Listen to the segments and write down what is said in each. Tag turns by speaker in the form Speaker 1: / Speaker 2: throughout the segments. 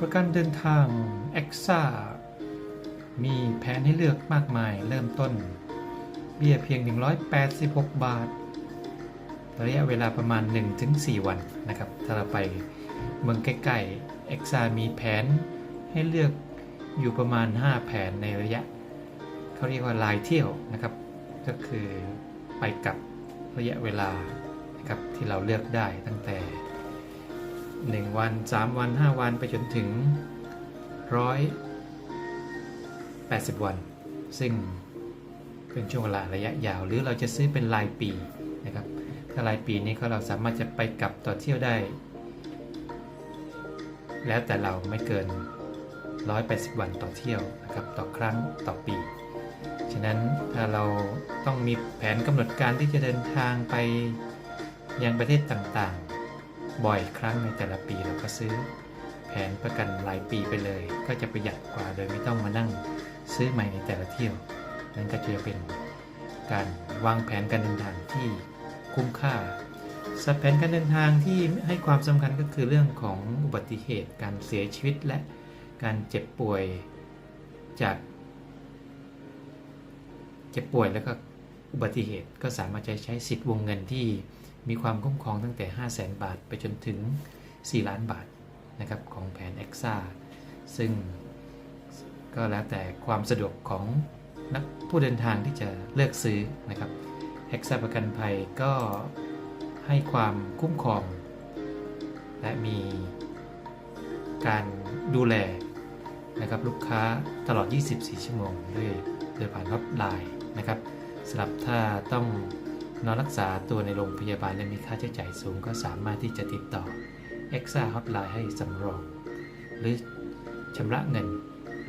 Speaker 1: ประกันเดินทาง e x a มีแผนให้เลือกมากมายเริ่มต้น เบี้ยเพียง 186 บาท ระยะเวลาประมาณ 1-4 วันนะครับ ถ้าเราไปเมืองใกล้ๆ e x a มีแผนให้เลือกอยู่ประมาณ 5 แผนในระยะ เขาเรียกว่าลายเที่ยวนะครับ ก็คือไปกับระยะเวลานะครับที่เราเลือกได้ตั้งแต่ 1 วัน 3 วัน 5 วันไปจนถึง 180 วัน ซึ่งเป็นช่วงเวลาระยะยาว หรือเราจะซื้อเป็นรายปีนะครับถ้ารายปีนี้ก็เราสามารถจะไปกลับต่อเที่ยวได้ แล้วแต่เราไม่เกิน 180 วันต่อเที่ยวนะครับต่อครั้งต่อปี ฉะนั้นถ้าเราต้องมีแผนกำหนดการที่จะเดินทางไปยังประเทศต่างๆ บ่อยครั้งในแต่ละปีเราก็ซื้อ แผนประกันรายปีไปเลย ก็จะประหยัดกว่าโดยไม่ต้องมานั่งซื้อใหม่ในแต่ละเที่ยว นั่นก็จะเป็นการวางแผนการเดินทางที่คุ้มค่าสัแผนการเดินทางที่ให้ความสำคัญก็คือเรื่องของอุบัติเหตุการเสียชีวิตและการเจ็บป่วยจาก เจ็บป่วยแล้วก็อุบัติเหตุก็สามารถจะใช้สิทธิ์วงเงินที่ มีความคุ้มครองตั้งแต่ 5 0 0แสนบาทไปจนถึง 4 ล้านบาทนะครับของแผน e x a ซึ่งก็แล้วแต่ความสะดวกของนักผู้เดินทางที่จะเลือกซื้อนะครับ e x a ประกันภัยก็ให้ความคุ้มครอง และมีการดูแลนะครับลูกค้าตลอด 24 ชั่วโมงด้วยโดยผ่านฮอตไลน์นะครับสำหรับถ้าต้อง นอนรักษาตัวในโรงพยาบาลและมีค่าใช้จ่ายสูงก็สามารถที่จะติดต่อ e x a Hotline ให้สำรอง หรือชำระเงิน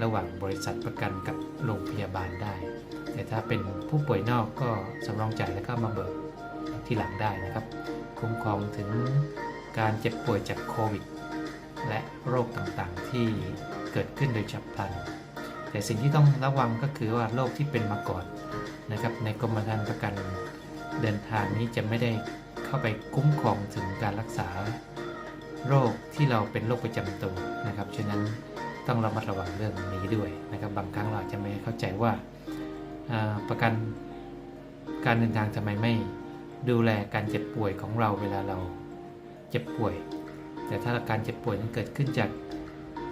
Speaker 1: ระหว่างบริษัทประกันกับโรงพยาบาลได้ แต่ถ้าเป็นผู้ป่วยนอกก็สำรองจ่ายแล้วก็มาเบิกที่หลังได้นะครับ คุ้มครองถึงการเจ็บป่วยจากโควิด และโรคต่างๆที่เกิดขึ้นโดยฉับพลัน แต่สิ่งที่ต้องระวังก็คือว่าโรคที่เป็นมาก่อนนะครับในกรมธรรม์ประกัน เดินทางนี้จะไม่ได้เข้าไปคุ้มครองถึงการรักษา โรคที่เราเป็นโรคประจำตัวนะครับ ฉะนั้นต้องระมัดระวังเรื่องนี้ด้วยนะครับ บางครั้งเราจะไม่เข้าใจว่าประกันการเดินทางทำไมไม่ดูแลการเจ็บป่วยของเราเวลาเราเจ็บป่วย แต่ถ้าการเจ็บป่วยนั้นเกิดขึ้นจาก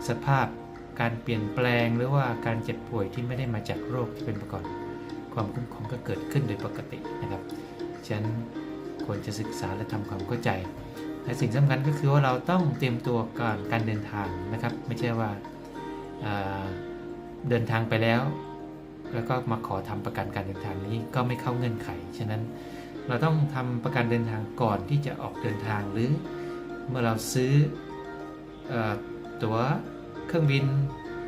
Speaker 1: สภาพการเปลี่ยนแปลงหรือว่าการเจ็บป่วยที่ไม่ได้มาจากโรคที่เป็นมาก่อนความคุ้มครองก็เกิดขึ้นโดยปกตินะครับ ฉันควรจะศึกษาและทำความเข้าใจ และสิ่งสำคัญก็คือว่าเราต้องเตรียมตัวก่อนการเดินทางนะครับ ไม่ใช่ว่าอ่าเดินทางไปแล้ว แล้วก็มาขอทำประกันการเดินทางนี้ก็ไม่เข้าเงื่อนไข ฉะนั้นเราต้องทำประกันเดินทางก่อนที่จะออกเดินทางหรือเมื่อเราซื้ออตั๋วเครื่องบิน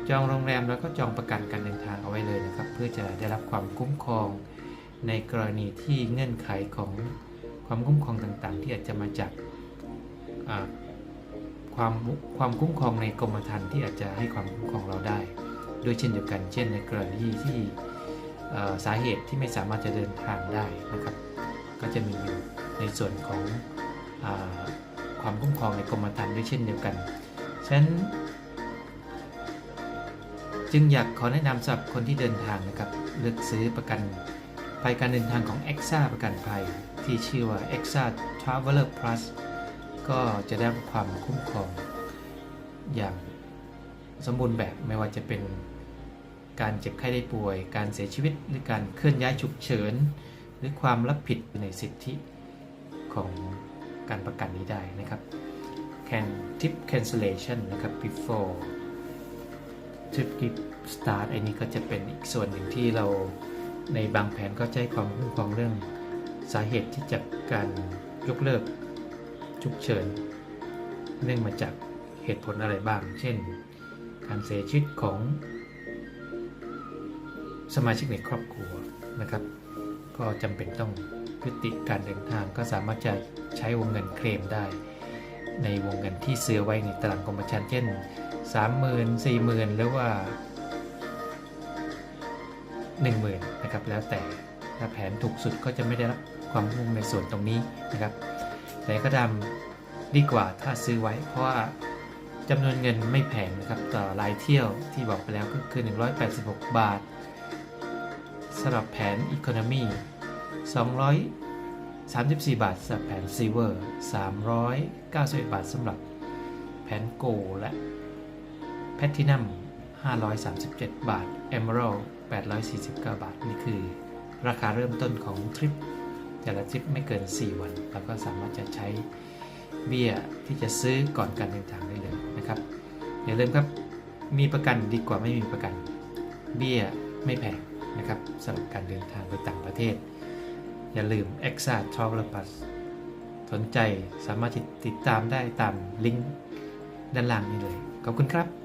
Speaker 1: จองโรงแรมแล้วก็จองประกันการเดินทางเอาไว้เลยนะครับ เพื่อจะได้รับความคุ้มครอง ในกรณีที่เงื่อนไขของความคุ้มครองต่างๆ ที่อาจจะมาจากความความคุ้มครองในกรมธรรม์ที่อาจจะให้ความคุ้มครองเราได้ด้วยเช่นเดียวกัน เช่นในกรณีที่สาเหตุที่ไม่สามารถจะเดินทางได้นะครับ ก็จะมีอยู่ในส่วนของอความคุ้มครองในกรมธรรม์ด้วยเช่นเดียวกันฉะนั้นจึงอยากขอแนะนำสำหรับคนที่เดินทางนะครับเลือกซื้อประกัน ภัยการเดินทางของ e x a ประกันภัย ที่ชื่อว่า e x a Traveler Plus ก็จะได้ความคุ้มครอง อย่างสมบูรณ์แบบไม่ว่าจะเป็นการเจ็บไข้ได้ป่วย การเสียชีวิตหรือการเคลื่อนย้ายฉุกเฉิน หรือความรับผิดในสิทธิของการประกันนี้ได้นะครับ can tip cancellation นะครับ before ทริปกิฟสตาร์ทไอ้นี้ก็จะเป็นอีกส่วนหนึ่งที่เรา ในบางแผนก็ให้ความคุ้มครองเรื่องสาเหตุที่จากการยกเลิกฉุกเฉิน เนื่องมาจากเหตุผลอะไรบ้าง เช่น การเสียชีวิตของ สมาชิกในครอบครัวนะครับ ก็จำเป็นต้องยุติการเดินทางก็สามารถจะใช้วงเงินเคลมได้ ในวงเงินที่ซื้อไว้ในตารางกรมธรรม์เช่นสามหมื่นสี่หมื่นหรือว่า หนึ่งหมื่นนะครับแล้วแต่ถ้าแผนถูกสุดก็จะไม่ได้รับความคุ้มในส่วนตรงนี้นะครับแต่ก็ดำดีกว่าถ้าซื้อไว้ เพราะว่าจำนวนเงินไม่แพงนะครับต่อรายเที่ยวที่บอกไปแล้วก็คือ 186 บาทสำหรับแผน Economy 234 บาทสำหรับแผน Silver 391 บาทสำหรับแผน Gold และ Platinum 537 บาท Emerald 849 บาท นี่คือ ราคาเริ่มต้นของทริป แต่ละทริปไม่เกิน 4 วันแล้วก็สามารถจะใช้เบี้ยที่จะซื้อก่อนการเดินทางได้เลยนะครับ อย่าลืมครับ มีประกันดีกว่าไม่มีประกัน เบี้ยไม่แพงนะครับสำหรับการเดินทางไปต่างประเทศ อย่าลืม e x a Travel Plus สนใจสามารถติดตามได้ตามลิงก์ด้านล่างนี้เลย ขอบคุณครับ